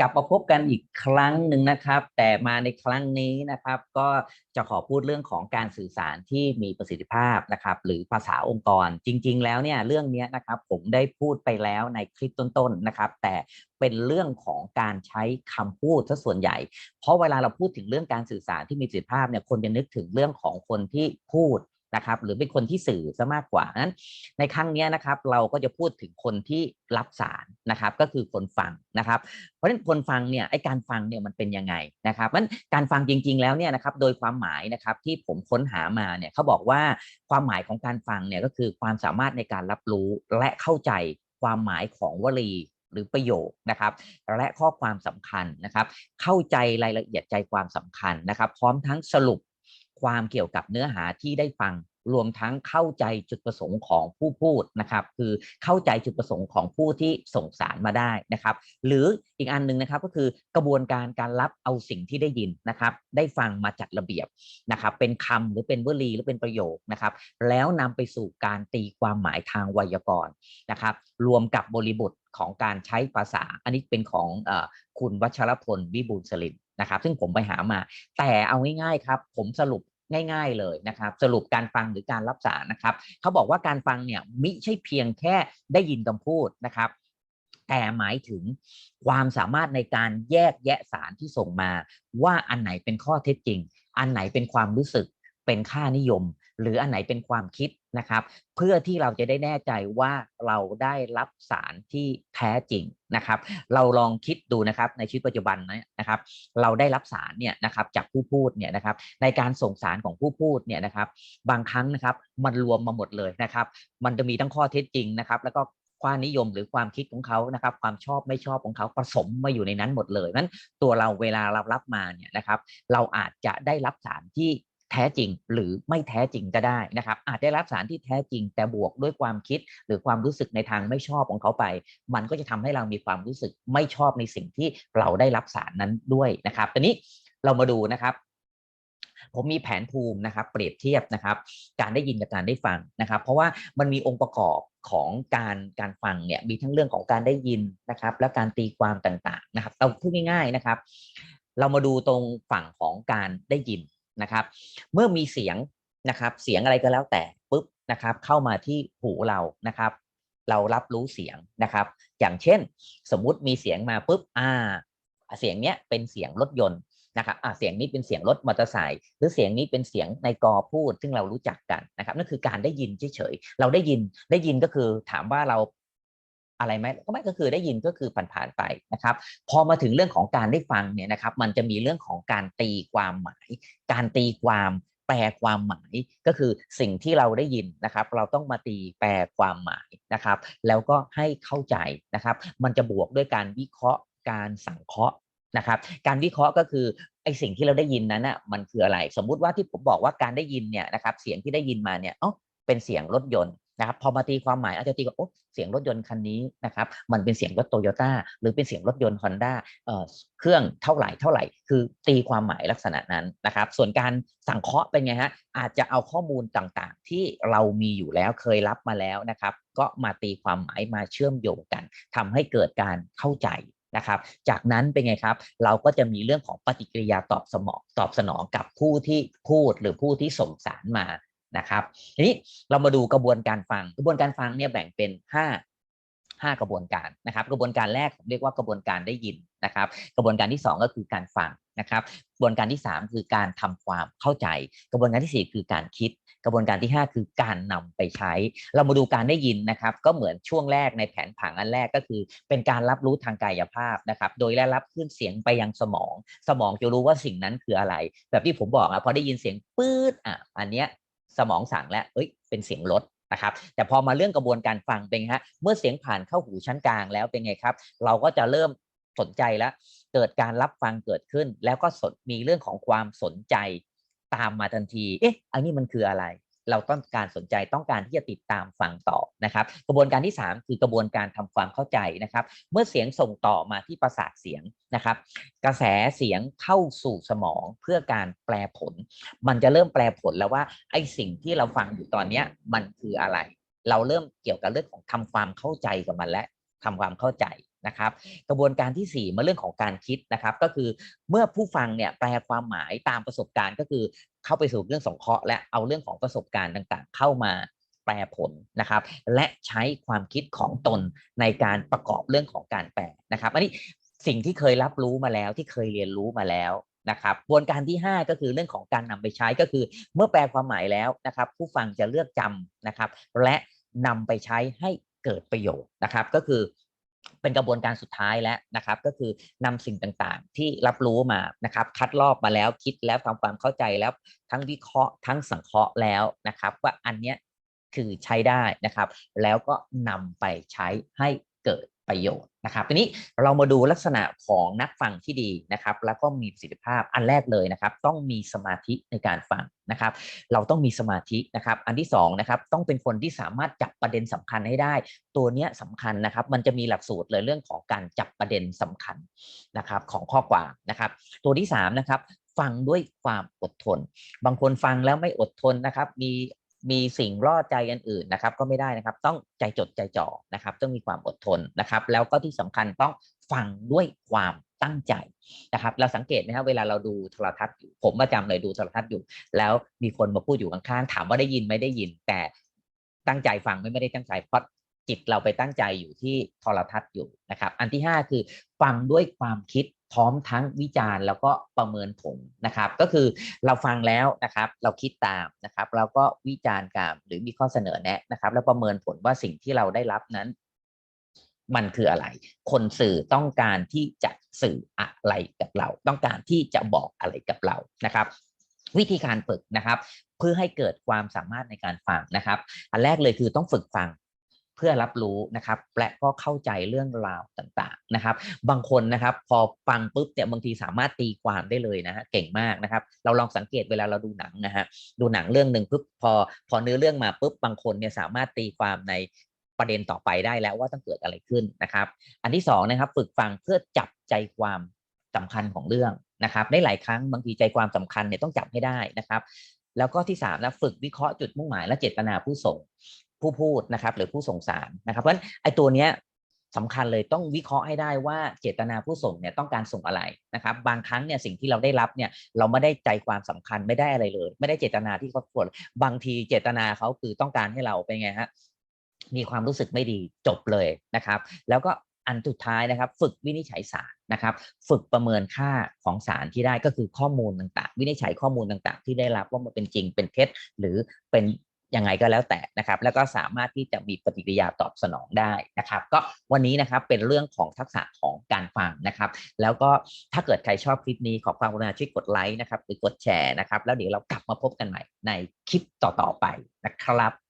กลับมาพบกันอีกครั้งหนึ่งนะครับ แต่มาในครั้งนี้นะครับ ก็จะขอพูดเรื่องของการสื่อสารที่มีประสิทธิภาพนะครับ หรือภาษาองค์กรจริง ๆ แล้วเนี่ยเรื่องเนี้ยนะครับผมได้พูดไปแล้วในคลิปต้นๆนะครับ แต่เป็นเรื่องของการใช้คำพูดซะส่วนใหญ่ เพราะเวลาเราพูดถึงเรื่องการสื่อสารที่มีประสิทธิภาพเนี่ยคนจะนึกถึงเรื่องของคนที่พูด นะครับหรือเป็นคนที่สื่อซะมากกว่านั้น ในครั้งนี้นะครับเราก็จะพูดถึงคนที่รับสารนะครับก็คือคนฟังนะครับ เพราะฉะนั้นคนฟังเนี่ยไอการฟังเนี่ยมันเป็นยังไงนะครับมันการฟังจริง ๆ แล้วเนี่ยนะครับโดยความหมายนะครับที่ผมค้นหามาเนี่ยเขาบอกว่าความหมายของการฟังเนี่ยก็คือความสามารถในการรับรู้และเข้าใจความหมายของวลีหรือประโยคนะครับ และข้อความสำคัญนะครับ เข้าใจรายละเอียดใจความสำคัญนะครับ พร้อมทั้งสรุป ความเกี่ยวกับเนื้อหาที่ได้ฟังรวมทั้งเข้าใจจุดประสงค์ของผู้พูดนะครับ คือเข้าใจจุดประสงค์ของผู้ที่ส่งสารมาได้นะครับ หรืออีกอันหนึ่งนะครับก็คือกระบวนการการรับเอาสิ่งที่ได้ยินนะครับ ได้ฟังมาจัดระเบียบนะครับ เป็นคำหรือเป็นวลีหรือเป็นประโยคนะครับ แล้วนำไปสู่การตีความหมายทางไวยากรณ์นะครับ รวมกับบริบทของการใช้ภาษา อันนี้เป็นของอคุณวัชรพลวิบูลสลิน นะครับ ซึ่งผมไปหามา แต่เอาง่ายๆครับ ผมสรุปง่ายๆเลยนะครับ สรุปการฟังหรือการรับสารนะครับเขาบอกว่าการฟังเนี่ยมิใช่เพียงแค่ได้ยินคำพูดนะครับ แต่หมายถึงความสามารถในการแยกแยะสารที่ส่งมา ว่าอันไหนเป็นข้อเท็จจริง อันไหนเป็นความรู้สึกเป็นค่านิยม หรืออันไหนเป็นความคิดนะครับ เพื่อที่เราจะได้แน่ใจว่าเราได้รับสารที่แท้จริงนะครับ เราลองคิดดูนะครับในชีวิตปัจจุบันนะครับ เราได้รับสารเนี่ยนะครับจากผู้พูดเนี่ยนะครับในการส่งสารของผู้พูดเนี่ยนะครับ บางครั้งนะครับมันรวมมาหมดเลยนะครับ มันจะมีทั้งข้อเท็จจริงนะครับ แล้วก็ความนิยมหรือความคิดของเขานะครับ ความชอบไม่ชอบของเขาผสมมาอยู่ในนั้นหมดเลยนั้นตัวเราเวลาเรารับมาเนี่ยนะครับ เราอาจจะได้รับสารที่ แท้จริงหรือไม่แท้จริงก็ได้นะครับ อาจได้รับสารที่แท้จริง แต่บวกด้วยความคิดหรือความรู้สึกในทางไม่ชอบของเขาไป มันก็จะทำให้เรามีความรู้สึกไม่ชอบในสิ่งที่เราได้รับสารนั้นด้วยนะครับตอนนี้เรามาดูนะครับผมมีแผนภูมินะครับเปรียบเทียบนะครับการได้ยินกับการได้ฟังนะครับ เพราะว่ามันมีองค์ประกอบของการการฟังเนี่ยมีทั้งเรื่องของการได้ยินนะครับ และการตีความต่างๆนะครับ เราพูดง่ายๆนะครับ เรามาดูตรงฝั่งของการได้ยิน นะครับ เมื่อมีเสียงนะครับ เสียงอะไรก็แล้วแต่ปุ๊บนะครับ เข้ามาที่หูเรานะครับ เรารับรู้เสียงนะครับ อย่างเช่น สมมุติมีเสียงมาปุ๊บอ่า เสียงเนี้ยเป็นเสียงรถยนต์นะครับอ่าเสียงนี้เป็นเสียงรถมอเตอร์ไซค์หรือเสียงนี้เป็นเสียงในกอพูด ซึ่งเรารู้จักกันนะครับนั่นคือการได้ยินเฉยๆเราได้ยินได้ยินก็คือถามว่าเรา อะไรไหมก็ไม่ก็คือได้ยินก็คือผ่านๆไปนะครับ พอมาถึงเรื่องของการได้ฟังเนี่ยนะครับ มันจะมีเรื่องของการตีความหมาย การตีความแปลความหมายก็คือสิ่งที่เราได้ยินนะครับ เราต้องมาตีแปลความหมายนะครับ แล้วก็ให้เข้าใจนะครับ มันจะบวกด้วยการวิเคราะห์การสังเคราะห์นะครับ การวิเคราะห์ก็คือไอสิ่งที่เราได้ยินนั้นอะมันคืออะไร สมมุติว่าที่ผมบอกว่าการได้ยินเนี่ยนะครับ เสียงที่ได้ยินมาเนี่ยอ๋อเป็นเสียงรถยนต์ นะครับพอมาตีความหมายอาจจะตีว่าโอ้เสียงรถยนต์คันนี้นะครับมันเป็นเสียงรถโตโยต้าหรือเป็นเสียงรถยนต์ฮอนด้าเครื่องเท่าไหร่เท่าไหร่ คือตีความหมายลักษณะนั้นนะครับ ส่วนการสังเคราะห์เป็นไงฮะอาจจะเอาข้อมูลต่างๆ ที่เรามีอยู่แล้วเคยรับมาแล้วนะครับ ก็มาตีความหมายมาเชื่อมโยงกันทำให้เกิดการเข้าใจนะครับจากนั้นเป็นไงครับ เราก็จะมีเรื่องของปฏิกิริยาตอบสมองตอบสนองกับผู้ที่พูดหรือผู้ที่ส่งสารมา นะครับทีนี้เรามาดูกระบวนการฟังกระบวนการฟังเนี่ยแบ่งเป็น 5 5 กระบวนการนะครับ กระบวนการแรกเรียกว่ากระบวนการได้ยินนะครับ กระบวนการที่ 2 ก็คือการฟังนะครับ กระบวนการที่ 3 คือการทำความเข้าใจ กระบวนการที่ 4 คือการคิด กระบวนการที่ 5 คือการนำไปใช้ เรามาดูการได้ยินนะครับ ก็เหมือนช่วงแรกในแผนผังอันแรกก็คือ เป็นการรับรู้ทางกายภาพนะครับ โดยได้รับขึ้นเสียงไปยังสมอง สมองจะรู้ว่าสิ่งนั้นคืออะไร แบบที่ผมบอกอะพอได้ยินเสียงปื๊ดอะอันเนี้ย สมองสั่งแล้วเอ้ยเป็นเสียงรถนะครับแต่พอมาเรื่องกระบวนการฟังเป็นฮะเมื่อเสียงผ่านเข้าหูชั้นกลางแล้วเป็นไงครับ เราก็จะเริ่มสนใจแล้ว เกิดการรับฟังเกิดขึ้น แล้วก็สนมีเรื่องของความสนใจตามมาทันที เอ๊ะ อันนี้มันคืออะไร เราต้องการสนใจต้องการที่จะติดตามฟังต่อนะครับ กระบวนการที่ 3 คือกระบวนการทำความเข้าใจนะครับ เมื่อเสียงส่งต่อมาที่ประสาทเสียงนะครับ กระแสเสียงเข้าสู่สมองเพื่อการแปลผล มันจะเริ่มแปลผลแล้วว่าไอ้สิ่งที่เราฟังอยู่ตอนเนี้ยมันคืออะไร เราเริ่มเกี่ยวกับเรื่องของทำความเข้าใจกับมันและทำความเข้าใจ นะครับกระบวนการที่ 4 มาเรื่องของการคิดนะครับ ก็คือเมื่อผู้ฟังเนี่ยแปลความหมายตามประสบการณ์ ก็คือเข้าไปสู่เรื่องสองเคราะห์และเอาเรื่องของประสบการณ์ต่างๆ เข้ามาแปลผลนะครับ และใช้ความคิดของตนในการประกอบเรื่องของการแปลนะครับอันนี้สิ่งที่เคยรับรู้มาแล้วที่เคยเรียนรู้มาแล้วนะครับกระบวนการที่ 5 ก็คือเรื่องของการนำไปใช้ก็คือ เมื่อแปลความหมายแล้วนะครับ ผู้ฟังจะเลือกจำนะครับ และนำไปใช้ให้เกิดประโยชน์นะครับ ก็คือ เป็นกระบวนการสุดท้ายแล้วนะครับ ก็คือนำสิ่งต่างๆ ที่รับรู้มานะครับ คัดลอกมาแล้วคิดแล้วทำความเข้าใจแล้วทั้งวิเคราะห์ ทั้งสังเคราะห์แล้วนะครับ ว่าอันเนี้ยคือใช้ได้นะครับ แล้วก็นำไปใช้ให้เกิด ประโยชน์นะครับทีนี้เรามาดูลักษณะของนักฟังที่ดีนะครับ แล้วก็มีประสิทธิภาพอันแรกเลยนะครับ ต้องมีสมาธิในการฟังนะครับ เราต้องมีสมาธินะครับ อันที่สองนะครับต้องเป็นคนที่สามารถจับประเด็นสำคัญให้ได้ ตัวเนี้ยสำคัญนะครับ มันจะมีหลักสูตรเลยเรื่องของการจับประเด็นสำคัญนะครับของข้อความนะครับ ตัวที่สามนะครับฟังด้วยความอดทน บางคนฟังแล้วไม่อดทนนะครับ มี มีสิ่งล่อใจอันอื่นนะครับ ก็ไม่ได้นะครับ ต้องใจจดใจจ่อนะครับ ต้องมีความอดทนนะครับ แล้วก็ที่สำคัญต้องฟังด้วยความตั้งใจนะครับ เราสังเกตไหมครับเวลาเราดูโทรทัศน์อยู่ผมประจำเลยดูโทรทัศน์อยู่ แล้วมีคนมาพูดอยู่ข้างๆถามว่าได้ยินไม่ได้ยิน แต่ตั้งใจฟังไม่ไม่ได้ตั้งใจเพราะจิตเราไปตั้งใจอยู่ที่โทรทัศน์อยู่นะครับ อันที่ 5 คือฟังด้วยความคิด พร้อมทั้งวิจารณ์แล้วก็ประเมินผลนะครับ ก็คือเราฟังแล้วนะครับ เราคิดตามนะครับแล้วก็วิจารณ์กามหรือมีข้อเสนอแนะนะครับ แล้วประเมินผลว่าสิ่งที่เราได้รับนั้น มันคืออะไร คนสื่อต้องการที่จะสื่ออะไรกับเรา ต้องการที่จะบอกอะไรกับเรานะครับ วิธีการฝึกนะครับ เพื่อให้เกิดความสามารถในการฟังนะครับ อันแรกเลยคือต้องฝึกฟัง เพื่อรับรู้นะครับและก็เข้าใจเรื่องราวต่างๆนะครับ บางคนนะครับพอฟังปุ๊บเนี่ยบางทีสามารถตีความได้เลยนะฮะเก่งมากนะครับ เราลองสังเกตเวลาเราดูหนังนะฮะดูหนังเรื่องหนึ่งปุ๊บพอพอเนื้อเรื่องมาปุ๊บบางคนเนี่ยสามารถตีความในประเด็นต่อไปได้แล้วว่าต้องเกิดอะไรขึ้นนะครับ อันที่สองนะครับฝึกฟังเพื่อจับใจความสำคัญของเรื่องนะครับในหลายครั้งบางทีใจความสำคัญเนี่ยต้องจับให้ได้นะครับ แล้วก็ที่3นะฝึกวิเคราะห์จุดมุ่งหมายและเจตนาผู้ส่ง ผู้พูดนะครับ หรือผู้ส่งสารนะครับ เพราะฉะนั้นไอ้ตัวเนี้ยสำคัญเลยต้องวิเคราะห์ให้ได้ว่าเจตนาผู้ส่งเนี่ยต้องการส่งอะไรนะครับ บางครั้งเนี่ยสิ่งที่เราได้รับเนี่ยเราไม่ได้ใจความสำคัญไม่ได้อะไรเลย ไม่ได้เจตนาที่เขาควรบางทีเจตนาเขาคือต้องการให้เราเป็นไงฮะมีความรู้สึกไม่ดีจบเลยนะครับ แล้วก็อันสุดท้ายนะครับ ฝึกวินิจฉัยสารนะครับ ฝึกประเมินค่าของสารที่ได้ก็คือข้อมูลต่างๆ วินิจฉัยข้อมูลต่างๆ ที่ได้รับว่ามันเป็นจริงเป็นเท็จหรือเป็น ยังไงก็แล้วแต่นะครับ แล้วก็สามารถที่จะมีปฏิกิริยาตอบสนองได้นะครับ ก็วันนี้นะครับเป็นเรื่องของทักษะของการฟังนะครับ แล้วก็ถ้าเกิดใครชอบคลิปนี้ขอความกรุณาช่วยกดไลค์นะครับหรือกดแชร์นะครับ แล้วเดี๋ยวเรากลับมาพบกันใหม่ในคลิปต่อๆไปนะครับ